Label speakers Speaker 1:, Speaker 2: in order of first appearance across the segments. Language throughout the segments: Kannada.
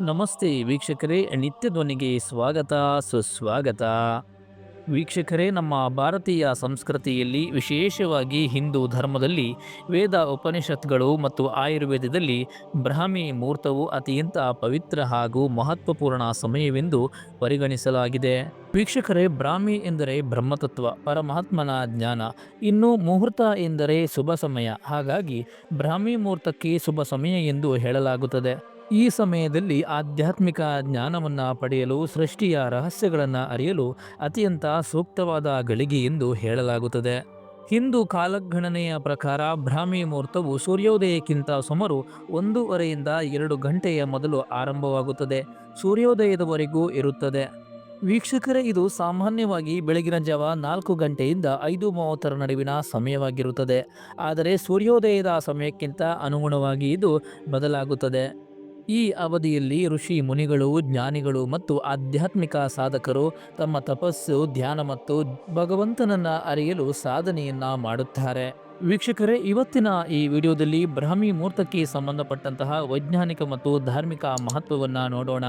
Speaker 1: ನಮಸ್ತೆ ವೀಕ್ಷಕರೇ, ನಿತ್ಯ ಧ್ವನಿಗೆ ಸ್ವಾಗತ, ಸುಸ್ವಾಗತ. ವೀಕ್ಷಕರೇ, ನಮ್ಮ ಭಾರತೀಯ ಸಂಸ್ಕೃತಿಯಲ್ಲಿ, ವಿಶೇಷವಾಗಿ ಹಿಂದೂ ಧರ್ಮದಲ್ಲಿ, ವೇದ ಉಪನಿಷತ್ಗಳು ಮತ್ತು ಆಯುರ್ವೇದದಲ್ಲಿ ಬ್ರಾಹ್ಮಿ ಮುಹೂರ್ತವು ಅತ್ಯಂತ ಪವಿತ್ರ ಹಾಗೂ ಮಹತ್ವಪೂರ್ಣ ಸಮಯವೆಂದು ಪರಿಗಣಿಸಲಾಗಿದೆ. ವೀಕ್ಷಕರೇ, ಬ್ರಾಹ್ಮಿ ಎಂದರೆ ಬ್ರಹ್ಮತತ್ವ, ಪರಮಾತ್ಮನ ಜ್ಞಾನ. ಇನ್ನು ಮುಹೂರ್ತ ಎಂದರೆ ಶುಭ ಸಮಯ. ಹಾಗಾಗಿ ಬ್ರಾಹ್ಮಿ ಮುಹೂರ್ತಕ್ಕೆ ಶುಭ ಸಮಯ ಎಂದು ಹೇಳಲಾಗುತ್ತದೆ. ಈ ಸಮಯದಲ್ಲಿ ಆಧ್ಯಾತ್ಮಿಕ ಜ್ಞಾನವನ್ನು ಪಡೆಯಲು, ಸೃಷ್ಟಿಯ ರಹಸ್ಯಗಳನ್ನು ಅರಿಯಲು ಅತ್ಯಂತ ಸೂಕ್ತವಾದ ಗಳಿಗೆ ಎಂದು ಹೇಳಲಾಗುತ್ತದೆ. ಹಿಂದೂ ಕಾಲಗಣನೆಯ ಪ್ರಕಾರ ಬ್ರಾಹ್ಮಿ ಮುಹೂರ್ತವು ಸೂರ್ಯೋದಯಕ್ಕಿಂತ ಸುಮಾರು ಒಂದೂವರೆಯಿಂದ ಎರಡು ಗಂಟೆಯ ಮೊದಲು ಆರಂಭವಾಗುತ್ತದೆ, ಸೂರ್ಯೋದಯದವರೆಗೂ ಇರುತ್ತದೆ. ವೀಕ್ಷಕರೇ, ಇದು ಸಾಮಾನ್ಯವಾಗಿ ಬೆಳಗಿನ ಜಾವ ನಾಲ್ಕು ಗಂಟೆಯಿಂದ ಐದು ಮೂವತ್ತರ ನಡುವಿನ ಸಮಯವಾಗಿರುತ್ತದೆ, ಆದರೆ ಸೂರ್ಯೋದಯದ ಸಮಯಕ್ಕಿಂತ ಅನುಗುಣವಾಗಿ ಇದು ಬದಲಾಗುತ್ತದೆ. ಈ ಅವಧಿಯಲ್ಲಿ ಋಷಿ ಮುನಿಗಳು, ಜ್ಞಾನಿಗಳು ಮತ್ತು ಆಧ್ಯಾತ್ಮಿಕ ಸಾಧಕರು ತಮ್ಮ ತಪಸ್ಸು, ಧ್ಯಾನ ಮತ್ತು ಭಗವಂತನನ್ನ ಅರಿಯಲು ಸಾಧನೆಯನ್ನ ಮಾಡುತ್ತಾರೆ. ವೀಕ್ಷಕರೇ, ಇವತ್ತಿನ ಈ ವಿಡಿಯೋದಲ್ಲಿ ಬ್ರಾಹ್ಮಿ ಮುಹೂರ್ತಕ್ಕೆ ಸಂಬಂಧಪಟ್ಟಂತಹ ವೈಜ್ಞಾನಿಕ ಮತ್ತು ಧಾರ್ಮಿಕ ಮಹತ್ವವನ್ನು ನೋಡೋಣ.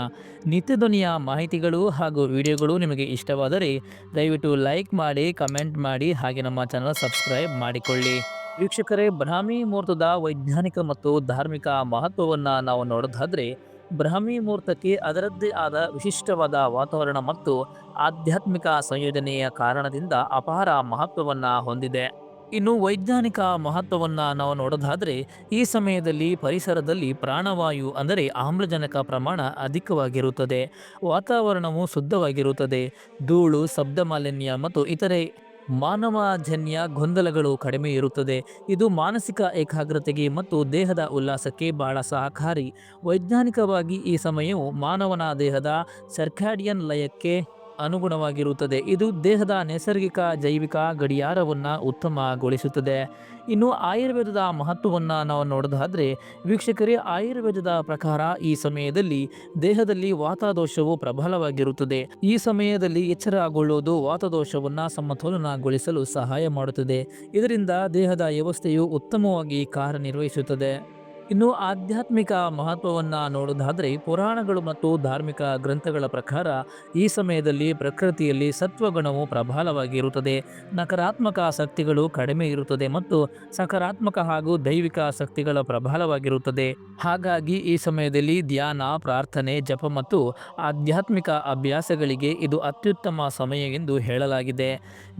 Speaker 1: ನಿತ್ಯಧ್ವನಿಯ ಮಾಹಿತಿಗಳು ಹಾಗೂ ವಿಡಿಯೋಗಳು ನಿಮಗೆ ಇಷ್ಟವಾದರೆ ದಯವಿಟ್ಟು ಲೈಕ್ ಮಾಡಿ, ಕಮೆಂಟ್ ಮಾಡಿ ಹಾಗೆ ನಮ್ಮ ಚಾನಲ್ ಸಬ್ಸ್ಕ್ರೈಬ್ ಮಾಡಿಕೊಳ್ಳಿ. ವೀಕ್ಷಕರೇ, ಬ್ರಾಹ್ಮಿ ಮುಹೂರ್ತದ ವೈಜ್ಞಾನಿಕ ಮತ್ತು ಧಾರ್ಮಿಕ ಮಹತ್ವವನ್ನು ನಾವು ನೋಡೋದಾದರೆ, ಬ್ರಾಹ್ಮಿ ಮುಹೂರ್ತಕ್ಕೆ ಅದರದ್ದೇ ಆದ ವಿಶಿಷ್ಟವಾದ ವಾತಾವರಣ ಮತ್ತು ಆಧ್ಯಾತ್ಮಿಕ ಸಂಯೋಜನೆಯ ಕಾರಣದಿಂದ ಅಪಾರ ಮಹತ್ವವನ್ನು ಹೊಂದಿದೆ. ಇನ್ನು ವೈಜ್ಞಾನಿಕ ಮಹತ್ವವನ್ನು ನಾವು ನೋಡೋದಾದರೆ, ಈ ಸಮಯದಲ್ಲಿ ಪರಿಸರದಲ್ಲಿ ಪ್ರಾಣವಾಯು ಅಂದರೆ ಆಮ್ಲಜನಕ ಪ್ರಮಾಣ ಅಧಿಕವಾಗಿರುತ್ತದೆ, ವಾತಾವರಣವು ಶುದ್ಧವಾಗಿರುತ್ತದೆ, ಧೂಳು ಶಬ್ದ ಮಾಲಿನ್ಯ ಮತ್ತು ಇತರೆ ಮಾನವಜನ್ಯ ಗೊಂದಲಗಳು ಕಡಿಮೆ ಇರುತ್ತದೆ. ಇದು ಮಾನಸಿಕ ಏಕಾಗ್ರತೆಗೆ ಮತ್ತು ದೇಹದ ಉಲ್ಲಾಸಕ್ಕೆ ಬಹಳ ಸಹಕಾರಿ. ವೈಜ್ಞಾನಿಕವಾಗಿ ಈ ಸಮಯವು ಮಾನವನ ದೇಹದ ಸರ್ಕಾಡಿಯನ್ ಲಯಕ್ಕೆ ಅನುಗುಣವಾಗಿರುತ್ತದೆ. ಇದು ದೇಹದ ನೈಸರ್ಗಿಕ ಜೈವಿಕ ಗಡಿಯಾರವನ್ನು ಉತ್ತಮಗೊಳಿಸುತ್ತದೆ. ಇನ್ನು ಆಯುರ್ವೇದದ ಮಹತ್ವವನ್ನು ನಾವು ನೋಡೋದಾದರೆ, ವೀಕ್ಷಕರೇ, ಆಯುರ್ವೇದದ ಪ್ರಕಾರ ಈ ಸಮಯದಲ್ಲಿ ದೇಹದಲ್ಲಿ ವಾತದೋಷವು ಪ್ರಬಲವಾಗಿರುತ್ತದೆ. ಈ ಸಮಯದಲ್ಲಿ ಎಚ್ಚರಗೊಳ್ಳುವುದು ವಾತದೋಷವನ್ನು ಸಮತೋಲನಗೊಳಿಸಲು ಸಹಾಯ ಮಾಡುತ್ತದೆ. ಇದರಿಂದ ದೇಹದ ವ್ಯವಸ್ಥೆಯು ಉತ್ತಮವಾಗಿ ಕಾರ್ಯನಿರ್ವಹಿಸುತ್ತದೆ. ಇನ್ನು ಆಧ್ಯಾತ್ಮಿಕ ಮಹತ್ವವನ್ನು ನೋಡೋದಾದರೆ ಪುರಾಣಗಳು ಮತ್ತು ಧಾರ್ಮಿಕ ಗ್ರಂಥಗಳ ಪ್ರಕಾರ ಈ ಸಮಯದಲ್ಲಿ ಪ್ರಕೃತಿಯಲ್ಲಿ ಸತ್ವಗುಣವು ಪ್ರಬಲವಾಗಿರುತ್ತದೆ ನಕಾರಾತ್ಮಕ ಶಕ್ತಿಗಳು ಕಡಿಮೆ ಇರುತ್ತದೆ ಮತ್ತು ಸಕಾರಾತ್ಮಕ ಹಾಗೂ ದೈವಿಕ ಶಕ್ತಿಗಳ ಪ್ರಬಲವಾಗಿರುತ್ತದೆ. ಹಾಗಾಗಿ ಈ ಸಮಯದಲ್ಲಿ ಧ್ಯಾನ, ಪ್ರಾರ್ಥನೆ, ಜಪ ಮತ್ತು ಆಧ್ಯಾತ್ಮಿಕ ಅಭ್ಯಾಸಗಳಿಗೆ ಇದು ಅತ್ಯುತ್ತಮ ಸಮಯ ಎಂದು ಹೇಳಲಾಗಿದೆ.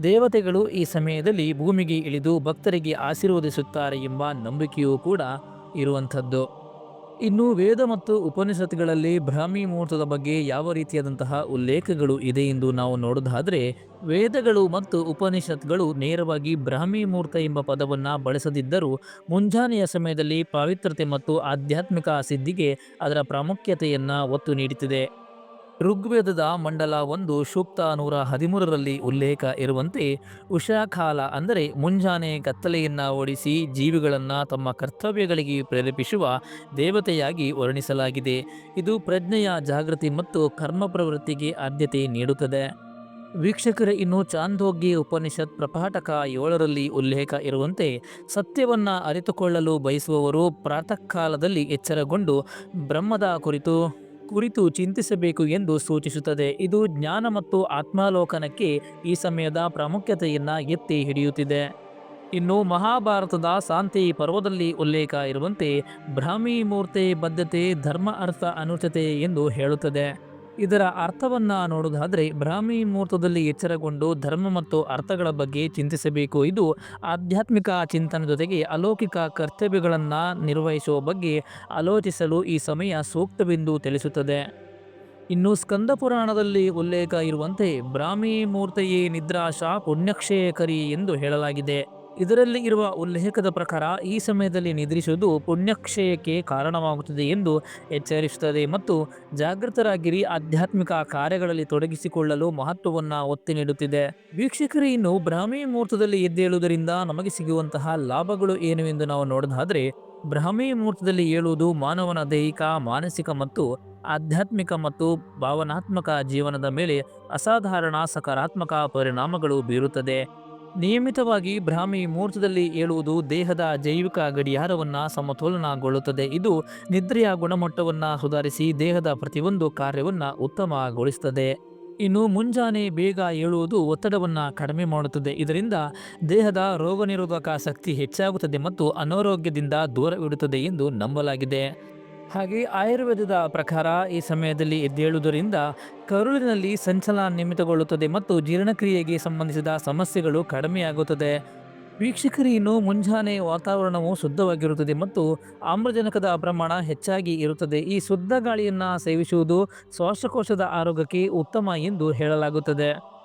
Speaker 1: ದೇವತೆಗಳು ಈ ಸಮಯದಲ್ಲಿ ಭೂಮಿಗೆ ಇಳಿದು ಭಕ್ತರಿಗೆ ಆಶೀರ್ವದಿಸುತ್ತಾರೆ ಎಂಬ ನಂಬಿಕೆಯೂ ಕೂಡ ಇರುವಂಥದ್ದು. ಇನ್ನು ವೇದ ಮತ್ತು ಉಪನಿಷತ್ಗಳಲ್ಲಿ ಬ್ರಾಹ್ಮಿ ಮುಹೂರ್ತದ ಬಗ್ಗೆ ಯಾವ ರೀತಿಯಾದಂತಹ ಉಲ್ಲೇಖಗಳು ಇದೆ ಎಂದು ನಾವು ನೋಡೋದಾದರೆ, ವೇದಗಳು ಮತ್ತು ಉಪನಿಷತ್ಗಳು ನೇರವಾಗಿ ಬ್ರಾಹ್ಮಿ ಮುಹೂರ್ತ ಎಂಬ ಪದವನ್ನು ಬಳಸದಿದ್ದರೂ, ಮುಂಜಾನೆಯ ಸಮಯದಲ್ಲಿ ಪಾವಿತ್ರತೆ ಮತ್ತು ಆಧ್ಯಾತ್ಮಿಕ ಸಿದ್ಧಿಗೆ ಅದರ ಪ್ರಾಮುಖ್ಯತೆಯನ್ನು ಒತ್ತು ನೀಡುತ್ತಿದೆ. ಋಗ್ವೇದದ ಮಂಡಲ ಒಂದು ಸೂಕ್ತ ನೂರ ಹದಿಮೂರರಲ್ಲಿ ಉಲ್ಲೇಖ ಇರುವಂತೆ ಉಷಾಕಾಲ ಅಂದರೆ ಮುಂಜಾನೆ ಕತ್ತಲೆಯನ್ನು ಓಡಿಸಿ ಜೀವಿಗಳನ್ನು ತಮ್ಮ ಕರ್ತವ್ಯಗಳಿಗೆ ಪ್ರೇರೇಪಿಸುವ ದೇವತೆಯಾಗಿ ವರ್ಣಿಸಲಾಗಿದೆ. ಇದು ಪ್ರಜ್ಞೆಯ ಜಾಗೃತಿ ಮತ್ತು ಕರ್ಮ ಪ್ರವೃತ್ತಿಗೆ ಆದ್ಯತೆ ನೀಡುತ್ತದೆ. ವೀಕ್ಷಕರ, ಇನ್ನು ಚಾಂದೋಗ್ಯ ಉಪನಿಷತ್ ಪ್ರಪಾಠಕ ಏಳರಲ್ಲಿ ಉಲ್ಲೇಖ ಇರುವಂತೆ ಸತ್ಯವನ್ನು ಅರಿತುಕೊಳ್ಳಲು ಬಯಸುವವರು ಪ್ರಾತಃ ಕಾಲದಲ್ಲಿ ಎಚ್ಚರಗೊಂಡು ಬ್ರಹ್ಮದ ಕುರಿತು ಕುರಿತು ಚಿಂತಿಸಬೇಕು ಎಂದು ಸೂಚಿಸುತ್ತದೆ. ಇದು ಜ್ಞಾನ ಮತ್ತು ಆತ್ಮಾಲೋಕನಕ್ಕೆ ಈ ಸಮಯದ ಪ್ರಾಮುಖ್ಯತೆಯನ್ನು ಎತ್ತಿ ಹಿಡಿಯುತ್ತಿದೆ. ಇನ್ನು ಮಹಾಭಾರತದ ಶಾಂತಿ ಪರ್ವದಲ್ಲಿ ಉಲ್ಲೇಖ ಇರುವಂತೆ ಬ್ರಾಹ್ಮಿ ಮೂರ್ತಿ ಬದ್ಧತೆ ಧರ್ಮ ಅರ್ಥ ಅನುಚತೆ ಎಂದು ಹೇಳುತ್ತದೆ. ಇದರ ಅರ್ಥವನ್ನ ನೋಡುವುದಾದರೆ ಬ್ರಾಹ್ಮಿ ಮುಹೂರ್ತದಲ್ಲಿ ಎಚ್ಚರಗೊಂಡು ಧರ್ಮ ಮತ್ತು ಅರ್ಥಗಳ ಬಗ್ಗೆ ಚಿಂತಿಸಬೇಕು. ಇದು ಆಧ್ಯಾತ್ಮಿಕ ಚಿಂತನೆ ಜೊತೆಗೆ ಅಲೌಕಿಕ ಕರ್ತವ್ಯಗಳನ್ನು ನಿರ್ವಹಿಸುವ ಬಗ್ಗೆ ಆಲೋಚಿಸಲು ಈ ಸಮಯ ಸೂಕ್ತವೆಂದು ತಿಳಿಸುತ್ತದೆ. ಇನ್ನು ಸ್ಕಂದ ಪುರಾಣದಲ್ಲಿ ಉಲ್ಲೇಖ ಇರುವಂತೆ ಬ್ರಾಹ್ಮಿ ಮೂರ್ತಿಯೇ ನಿದ್ರಾಶ ಪುಣ್ಯಕ್ಷೇಯಕರಿ ಎಂದು ಹೇಳಲಾಗಿದೆ. ಇದರಲ್ಲಿ ಇರುವ ಉಲ್ಲೇಖದ ಪ್ರಕಾರ ಈ ಸಮಯದಲ್ಲಿ ನಿದ್ರಿಸುವುದು ಪುಣ್ಯಕ್ಷಯಕ್ಕೆ ಕಾರಣವಾಗುತ್ತದೆ ಎಂದು ಎಚ್ಚರಿಸುತ್ತದೆ ಮತ್ತು ಜಾಗೃತರಾಗಿರಿ ಆಧ್ಯಾತ್ಮಿಕ ಕಾರ್ಯಗಳಲ್ಲಿ ತೊಡಗಿಸಿಕೊಳ್ಳಲು ಮಹತ್ವವನ್ನು ಒತ್ತಿ ನೀಡುತ್ತಿದೆ. ವೀಕ್ಷಕರೇ, ಇನ್ನು ಬ್ರಾಹ್ಮಿ ಮುಹೂರ್ತದಲ್ಲಿ ಎದ್ದೇಳುವುದರಿಂದ ನಮಗೆ ಸಿಗುವಂತಹ ಲಾಭಗಳು ಏನು ಎಂದು ನಾವು ನೋಡೋದಾದರೆ, ಬ್ರಾಹ್ಮಿ ಮುಹೂರ್ತದಲ್ಲಿ ಏಳುವುದು ಮಾನವನ ದೈಹಿಕ, ಮಾನಸಿಕ ಮತ್ತು ಆಧ್ಯಾತ್ಮಿಕ ಮತ್ತು ಭಾವನಾತ್ಮಕ ಜೀವನದ ಮೇಲೆ ಅಸಾಧಾರಣ ಸಕಾರಾತ್ಮಕ ಪರಿಣಾಮಗಳು ಬೀರುತ್ತದೆ. ನಿಯಮಿತವಾಗಿ ಬ್ರಾಹ್ಮಿ ಮುಹೂರ್ತದಲ್ಲಿ ಏಳುವುದು ದೇಹದ ಜೈವಿಕ ಗಡಿಯಾರವನ್ನು ಸಮತೋಲನಗೊಳ್ಳುತ್ತದೆ. ಇದು ನಿದ್ರೆಯ ಗುಣಮಟ್ಟವನ್ನು ಸುಧಾರಿಸಿ ದೇಹದ ಪ್ರತಿಯೊಂದು ಕಾರ್ಯವನ್ನು ಉತ್ತಮಗೊಳಿಸುತ್ತದೆ. ಇನ್ನು ಮುಂಜಾನೆ ಬೇಗ ಏಳುವುದು ಒತ್ತಡವನ್ನು ಕಡಿಮೆ ಮಾಡುತ್ತದೆ. ಇದರಿಂದ ದೇಹದ ರೋಗನಿರೋಧಕ ಶಕ್ತಿ ಹೆಚ್ಚಾಗುತ್ತದೆ ಮತ್ತು ಅನಾರೋಗ್ಯದಿಂದ ದೂರವಿಡುತ್ತದೆ ಎಂದು ನಂಬಲಾಗಿದೆ. ಹಾಗೆ ಆಯುರ್ವೇದದ ಪ್ರಕಾರ ಈ ಸಮಯದಲ್ಲಿ ಎದ್ದೇಳುವುದರಿಂದ ಕರುಳಿನಲ್ಲಿ ಸಂಚಲನ ನಿಮಿತಗೊಳ್ಳುತ್ತದೆ ಮತ್ತು ಜೀರ್ಣಕ್ರಿಯೆಗೆ ಸಂಬಂಧಿಸಿದ ಸಮಸ್ಯೆಗಳು ಕಡಿಮೆಯಾಗುತ್ತದೆ. ವೀಕ್ಷಕರು, ಇನ್ನು ಮುಂಜಾನೆ ವಾತಾವರಣವು ಶುದ್ಧವಾಗಿರುತ್ತದೆ ಮತ್ತು ಆಮ್ಲಜನಕದ ಪ್ರಮಾಣ ಹೆಚ್ಚಾಗಿ ಇರುತ್ತದೆ. ಈ ಶುದ್ಧ ಗಾಳಿಯನ್ನು ಸೇವಿಸುವುದು ಶ್ವಾಸಕೋಶದ ಆರೋಗ್ಯಕ್ಕೆ ಉತ್ತಮ ಎಂದು ಹೇಳಲಾಗುತ್ತದೆ.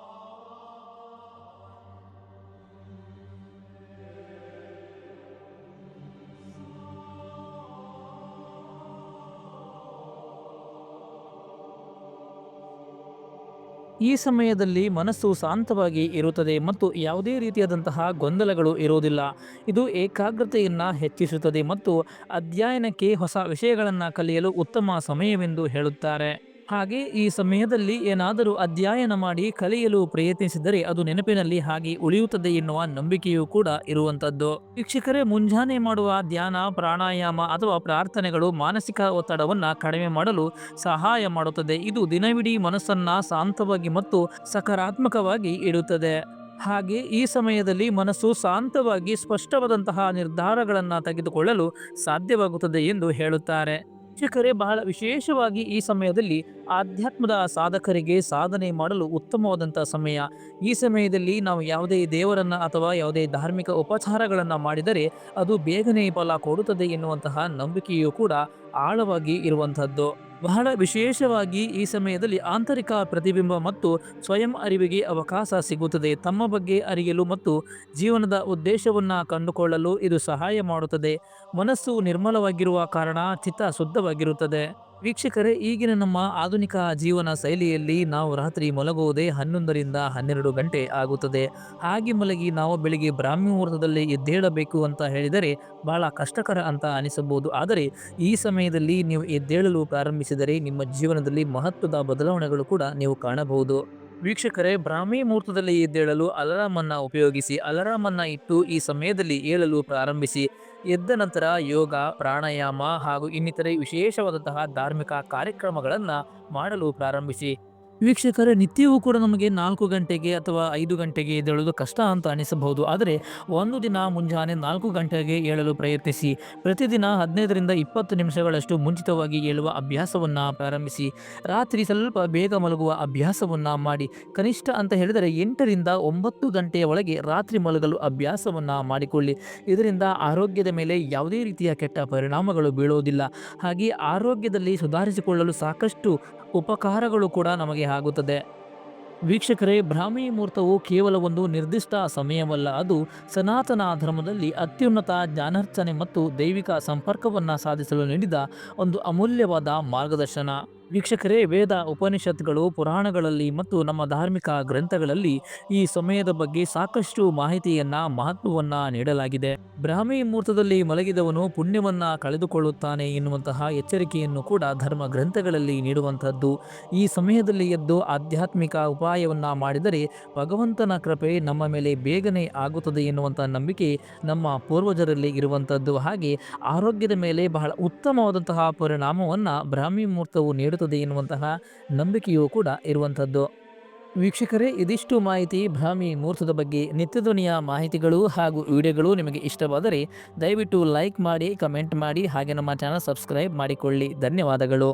Speaker 1: ಈ ಸಮಯದಲ್ಲಿ ಮನಸ್ಸು ಶಾಂತವಾಗಿ ಇರುತ್ತದೆ ಮತ್ತು ಯಾವುದೇ ರೀತಿಯಾದಂತಹ ಗೊಂದಲಗಳು ಇರುವುದಿಲ್ಲ. ಇದು ಏಕಾಗ್ರತೆಯನ್ನು ಹೆಚ್ಚಿಸುತ್ತದೆ ಮತ್ತು ಅಧ್ಯಯನಕ್ಕೆ ಹೊಸ ವಿಷಯಗಳನ್ನು ಕಲಿಯಲು ಉತ್ತಮ ಸಮಯವೆಂದು ಹೇಳುತ್ತಾರೆ. ಹಾಗೆ ಈ ಸಮಯದಲ್ಲಿ ಏನಾದರೂ ಅಧ್ಯಯನ ಮಾಡಿ ಕಲಿಯಲು ಪ್ರಯತ್ನಿಸಿದರೆ ಅದು ನೆನಪಿನಲ್ಲಿ ಹಾಗೆ ಉಳಿಯುತ್ತದೆ ಎನ್ನುವ ನಂಬಿಕೆಯೂ ಕೂಡ ಇರುವಂತದ್ದು ವೀಕ್ಷಕರೇ, ಮುಂಜಾನೆ ಮಾಡುವ ಧ್ಯಾನ, ಪ್ರಾಣಾಯಾಮ ಅಥವಾ ಪ್ರಾರ್ಥನೆಗಳು ಮಾನಸಿಕ ಒತ್ತಡವನ್ನ ಕಡಿಮೆ ಮಾಡಲು ಸಹಾಯ ಮಾಡುತ್ತದೆ. ಇದು ದಿನವಿಡೀ ಮನಸ್ಸನ್ನ ಶಾಂತವಾಗಿ ಮತ್ತು ಸಕಾರಾತ್ಮಕವಾಗಿ ಇಡುತ್ತದೆ. ಹಾಗೆ ಈ ಸಮಯದಲ್ಲಿ ಮನಸ್ಸು ಶಾಂತವಾಗಿ ಸ್ಪಷ್ಟವಾದಂತಹ ನಿರ್ಧಾರಗಳನ್ನು ತೆಗೆದುಕೊಳ್ಳಲು ಸಾಧ್ಯವಾಗುತ್ತದೆ ಎಂದು ಹೇಳುತ್ತಾರೆ. ಶಿಕ್ಷಕರೇ, ಬಹಳ ವಿಶೇಷವಾಗಿ ಈ ಸಮಯದಲ್ಲಿ ಆಧ್ಯಾತ್ಮದ ಸಾಧಕರಿಗೆ ಸಾಧನೆ ಮಾಡಲು ಉತ್ತಮವಾದಂಥ ಸಮಯ. ಈ ಸಮಯದಲ್ಲಿ ನಾವು ಯಾವುದೇ ದೇವರನ್ನ ಅಥವಾ ಯಾವುದೇ ಧಾರ್ಮಿಕ ಉಪಚಾರಗಳನ್ನು ಮಾಡಿದರೆ ಅದು ಬೇಗನೆ ಫಲ ಕೊಡುತ್ತದೆ ಎನ್ನುವಂತಹ ನಂಬಿಕೆಯೂ ಕೂಡ ಆಳವಾಗಿ ಇರುವಂತಹದ್ದು ಬಹಳ ವಿಶೇಷವಾಗಿ ಈ ಸಮಯದಲ್ಲಿ ಆಂತರಿಕ ಪ್ರತಿಬಿಂಬ ಮತ್ತು ಸ್ವಯಂ ಅರಿವಿಗೆ ಅವಕಾಶ ಸಿಗುತ್ತದೆ. ತಮ್ಮ ಬಗ್ಗೆ ಅರಿಯಲು ಮತ್ತು ಜೀವನದ ಉದ್ದೇಶವನ್ನು ಕಂಡುಕೊಳ್ಳಲು ಇದು ಸಹಾಯ ಮಾಡುತ್ತದೆ. ಮನಸ್ಸು ನಿರ್ಮಲವಾಗಿರುವ ಕಾರಣ ಚಿತ್ತ ಶುದ್ಧವಾಗಿರುತ್ತದೆ. ವೀಕ್ಷಕರೇ, ಈಗಿನ ನಮ್ಮ ಆಧುನಿಕ ಜೀವನ ಶೈಲಿಯಲ್ಲಿ ನಾವು ರಾತ್ರಿ ಮಲಗುವುದೇ ಹನ್ನೊಂದರಿಂದ ಹನ್ನೆರಡು ಗಂಟೆ ಆಗುತ್ತದೆ. ಹಾಗೆ ಮಲಗಿ ನಾವು ಬೆಳಿಗ್ಗೆ ಬ್ರಾಹ್ಮಿ ಮುಹೂರ್ತದಲ್ಲಿ ಎದ್ದೇಳಬೇಕು ಅಂತ ಹೇಳಿದರೆ ಬಹಳ ಕಷ್ಟಕರ ಅಂತ ಅನಿಸಬಹುದು. ಆದರೆ ಈ ಸಮಯದಲ್ಲಿ ನೀವು ಎದ್ದೇಳಲು ಪ್ರಾರಂಭಿಸಿದರೆ ನಿಮ್ಮ ಜೀವನದಲ್ಲಿ ಮಹತ್ವದ ಬದಲಾವಣೆಗಳು ಕೂಡ ನೀವು ಕಾಣಬಹುದು. ವೀಕ್ಷಕರೇ, ಬ್ರಾಹ್ಮಿ ಮುಹೂರ್ತದಲ್ಲಿ ಎದ್ದೇಳಲು ಅಲಾರಾಮ್ ಉಪಯೋಗಿಸಿ ಅಲಾರಾಮ್ ಇಟ್ಟು ಈ ಸಮಯದಲ್ಲಿ ಏಳಲು ಪ್ರಾರಂಭಿಸಿ. ಎದ್ದ ನಂತರ ಯೋಗ, ಪ್ರಾಣಾಯಾಮ ಹಾಗೂ ಇನ್ನಿತರೆ ವಿಶೇಷವಾದಂತಹ ಧಾರ್ಮಿಕ ಕಾರ್ಯಕ್ರಮಗಳನ್ನು ಮಾಡಲು ಪ್ರಾರಂಭಿಸಿ. ವೀಕ್ಷಕರೇ, ನಿತ್ಯವೂ ಕೂಡ ನಮಗೆ ನಾಲ್ಕು ಗಂಟೆಗೆ ಅಥವಾ ಐದು ಗಂಟೆಗೆ ಎದ್ದೇಳೋದು ಕಷ್ಟ ಅಂತ ಅನಿಸಬಹುದು. ಆದರೆ ಒಂದು ದಿನ ಮುಂಜಾನೆ ನಾಲ್ಕು ಗಂಟೆಗೆ ಏಳಲು ಪ್ರಯತ್ನಿಸಿ. ಪ್ರತಿದಿನ ಹದಿನೈದರಿಂದ ಇಪ್ಪತ್ತು ನಿಮಿಷಗಳಷ್ಟು ಮುಂಚಿತವಾಗಿ ಏಳುವ ಅಭ್ಯಾಸವನ್ನು ಪ್ರಾರಂಭಿಸಿ. ರಾತ್ರಿ ಸ್ವಲ್ಪ ಬೇಗ ಮಲಗುವ ಅಭ್ಯಾಸವನ್ನು ಮಾಡಿ. ಕನಿಷ್ಠ ಅಂತ ಹೇಳಿದರೆ ಎಂಟರಿಂದ ಒಂಬತ್ತು ಗಂಟೆಯ ಒಳಗೆ ರಾತ್ರಿ ಮಲಗಲು ಅಭ್ಯಾಸವನ್ನು ಮಾಡಿಕೊಳ್ಳಿ. ಇದರಿಂದ ಆರೋಗ್ಯದ ಮೇಲೆ ಯಾವುದೇ ರೀತಿಯ ಕೆಟ್ಟ ಪರಿಣಾಮಗಳು ಬೀಳೋದಿಲ್ಲ. ಹಾಗೆ ಆರೋಗ್ಯದಲ್ಲಿ ಸುಧಾರಿಸಿಕೊಳ್ಳಲು ಸಾಕಷ್ಟು ಉಪಕಾರಗಳು ಕೂಡ ನಮಗೆ ಆಗುತ್ತದೆ. ವೀಕ್ಷಕರೇ, ಬ್ರಾಹ್ಮಿ ಮುಹೂರ್ತವು ಕೇವಲ ಒಂದು ನಿರ್ದಿಷ್ಟ ಸಮಯವಲ್ಲ, ಅದು ಸನಾತನ ಧರ್ಮದಲ್ಲಿ ಅತ್ಯುನ್ನತ ಜ್ಞಾನಾರ್ಚನೆ ಮತ್ತು ದೈವಿಕ ಸಂಪರ್ಕವನ್ನು ಸಾಧಿಸಲು ನೀಡಿದ ಒಂದು ಅಮೂಲ್ಯವಾದ ಮಾರ್ಗದರ್ಶನ. ವೀಕ್ಷಕರೇ, ವೇದ ಉಪನಿಷತ್ಗಳು, ಪುರಾಣಗಳಲ್ಲಿ ಮತ್ತು ನಮ್ಮ ಧಾರ್ಮಿಕ ಗ್ರಂಥಗಳಲ್ಲಿ ಈ ಸಮಯದ ಬಗ್ಗೆ ಸಾಕಷ್ಟು ಮಾಹಿತಿಯನ್ನ, ಮಹತ್ವವನ್ನ ನೀಡಲಾಗಿದೆ. ಬ್ರಾಹ್ಮಿ ಮುಹೂರ್ತದಲ್ಲಿ ಮಲಗಿದವನು ಪುಣ್ಯವನ್ನ ಕಳೆದುಕೊಳ್ಳುತ್ತಾನೆ ಎನ್ನುವಂತಹ ಎಚ್ಚರಿಕೆಯನ್ನು ಕೂಡ ಧರ್ಮ ಗ್ರಂಥಗಳಲ್ಲಿ ನೀಡುವಂತಹದ್ದು ಈ ಸಮಯದಲ್ಲಿ ಎದ್ದು ಆಧ್ಯಾತ್ಮಿಕ ಉಪಾಯವನ್ನ ಮಾಡಿದರೆ ಭಗವಂತನ ಕೃಪೆ ನಮ್ಮ ಮೇಲೆ ಬೇಗನೆ ಆಗುತ್ತದೆ ಎನ್ನುವಂತಹ ನಂಬಿಕೆ ನಮ್ಮ ಪೂರ್ವಜರಲ್ಲಿ ಇರುವಂತಹದ್ದು ಹಾಗೆ ಆರೋಗ್ಯದ ಮೇಲೆ ಬಹಳ ಉತ್ತಮವಾದಂತಹ ಪರಿಣಾಮವನ್ನು ಬ್ರಾಹ್ಮಿ ಮುಹೂರ್ತವು ನೀಡುತ್ತದೆ. ಎನ್ನುವಂತಹ ನಂಬಿಕೆಯೂ ಕೂಡ ಇರುವಂಥದ್ದು. ವೀಕ್ಷಕರೇ, ಇದಿಷ್ಟು ಮಾಹಿತಿ ಭ್ರಾಮಿ ಮುಹೂರ್ತದ ಬಗ್ಗೆ ನಿತ್ಯಧ್ವನಿಯ ಮಾಹಿತಿಗಳು ಹಾಗೂ ವಿಡಿಯೋಗಳು ನಿಮಗೆ ಇಷ್ಟವಾದರೆ ದಯವಿಟ್ಟು ಲೈಕ್ ಮಾಡಿ, ಕಮೆಂಟ್ ಮಾಡಿ, ಹಾಗೆ ನಮ್ಮ ಚಾನಲ್ ಸಬ್ಸ್ಕ್ರೈಬ್ ಮಾಡಿಕೊಳ್ಳಿ. ಧನ್ಯವಾದಗಳು.